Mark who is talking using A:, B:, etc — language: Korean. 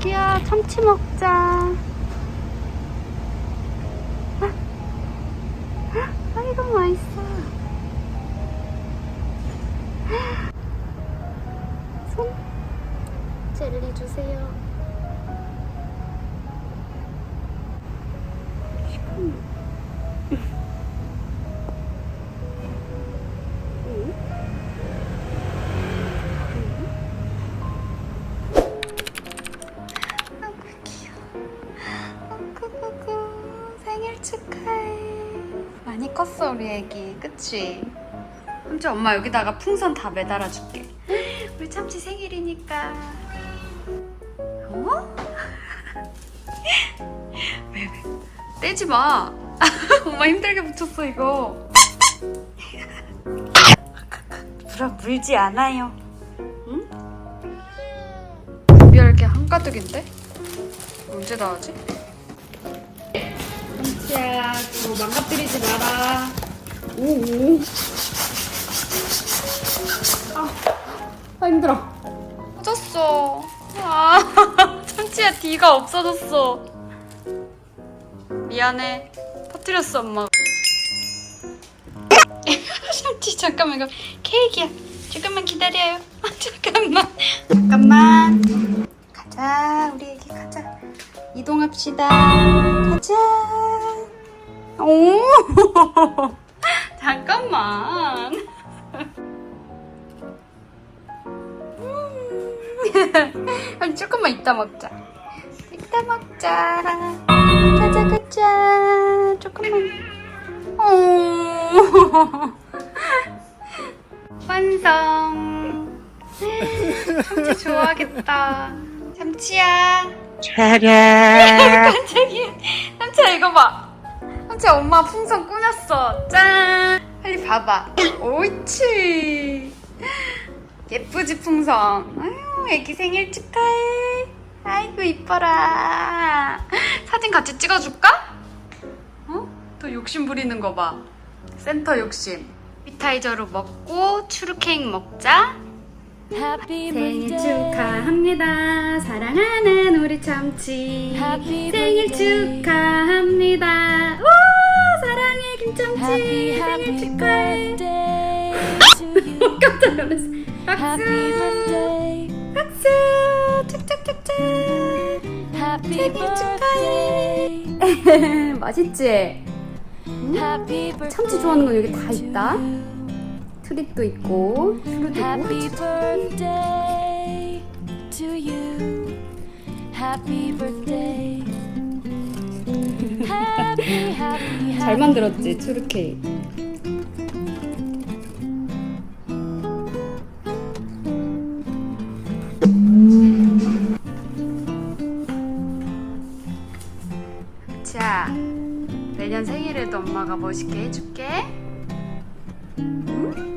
A: 참치야, 참치 먹자. 아, 아이고, 맛있어. 손, 젤리 주세요. 생일 축하해. 많이 컸어 우리 애기, 그치? 참치 엄마 여기다가 풍선 다 매달아 줄게. 우리 참치 생일이니까. 어? 왜 왜? 떼지 마. 엄마 힘들게 붙였어 이거. 불아 물지 않아요. 응? 준비할 게 한가득인데? 언제 다 하지? 참치야, 뭐 망가뜨리지 마라. 오 오. 아, 아 힘들어. 터졌어. 아, 참치야 뒤가 없어졌어. 미안해. 터뜨렸어 엄마. 참치 잠깐만 이거 케이크야. 조금만 기다려요. 아, 잠깐만. 잠깐만. 가자 우리 애기 가자. 이동합시다. 가자. 오. 잠깐만. 한 조금만 이따 먹자. 이따 먹자. 가자 가자. 조금만. 오. 완성. 참치 좋아하겠다. 참치야. 깜짝이야. 참치야 이거 봐. 참치야 엄마 풍선 꾸몄어. 짠. 빨리 봐봐. 옳지. 예쁘지 풍선. 아유 애기 생일 축하해. 아이고 이뻐라. 사진 같이 찍어줄까? 어? 또 욕심 부리는 거 봐. 센터 욕심. 피타이저로 먹고 케이크 먹자. 생일. 축하합니다. 사랑하는 우리 참치. 생일. 축하합니다. 와
B: Happy,
A: 생일 축하해.
B: birthday to you.
A: 깜짝 놀랐어. 박수.
B: Happy birthday.
A: 박수.
B: Happy
A: 생일
B: birthday.
A: 맛있지?
B: Happy birthday.
A: 참치 좋아하는 건 여기 다
B: to
A: 있다.
B: you.
A: 트립도 있고 슈루도
B: Happy
A: 있고. 잘. 만들었지 케이크. 자, 내년 생일에도 엄마가 멋있게 해줄게. 응?